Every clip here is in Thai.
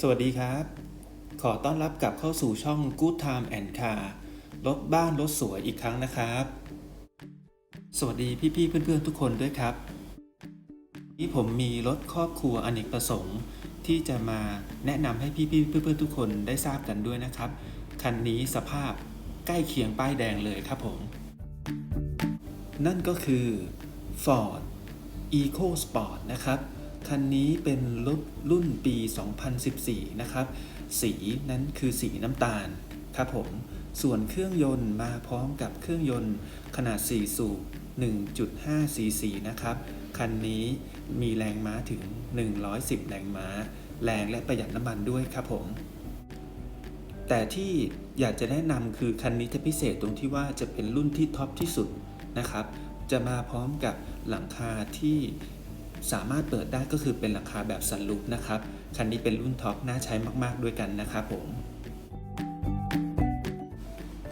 สวัสดีครับ ขอต้อนรับกลับเข้าสู่ช่อง Good Time and Car รถบ้านรถสวยอีกครั้งนะครับ สวัสดีพี่ๆเพื่อนๆทุกคนด้วยครับนี่ผมมีรถครอบครัวอเนกประสงค์ ที่จะมาแนะนำให้พี่ๆเพื่อนๆทุกคนได้ทราบกันด้วยนะครับ คันนี้สภาพใกล้เคียงป้ายแดงเลยครับผม นั่นก็คือ Ford Eco Sport นะครับ คันนี้เป็นรถรุ่นปี 2014 นะครับ สีนั้นคือสีน้ำตาลครับผม ส่วนเครื่องยนต์มาพร้อมกับเครื่องยนต์ขนาด 4 สูบ 1.5 cc นะครับ คันนี้มีแรงม้าถึง 110 แรงม้า แรงและประหยัดน้ำมันด้วยครับผม แต่ที่อยากจะแนะนำคือคันนี้จะพิเศษตรงที่ว่าจะเป็นรุ่นที่ท็อปที่สุดนะครับ จะมาพร้อมกับหลังคาที่ สามารถเปิดได้ก็คือเป็นหลังคาแบบสันลุปนะครับ คันนี้เป็นรุ่นท็อปน่าใช้มาก ๆ ด้วยกันนะครับผม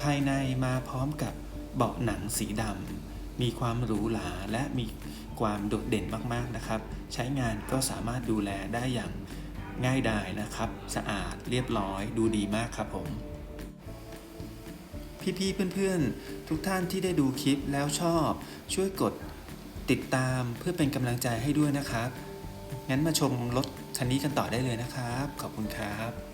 ภายในมาพร้อมกับเบาะหนังสีดำ มีความหรูหราและมีความโดดเด่นมากๆนะครับ ใช้งานก็สามารถดูแลได้อย่างง่ายดายนะครับ สะอาดเรียบร้อยดูดีมากครับผม พี่ๆเพื่อนๆ ทุกท่านที่ได้ดูคลิปแล้วชอบ ช่วยกด ติดตามเพื่อเป็นกำลังใจให้ด้วยนะครับ งั้นมาชมรถคันนี้กันต่อได้เลยนะครับ ขอบคุณครับ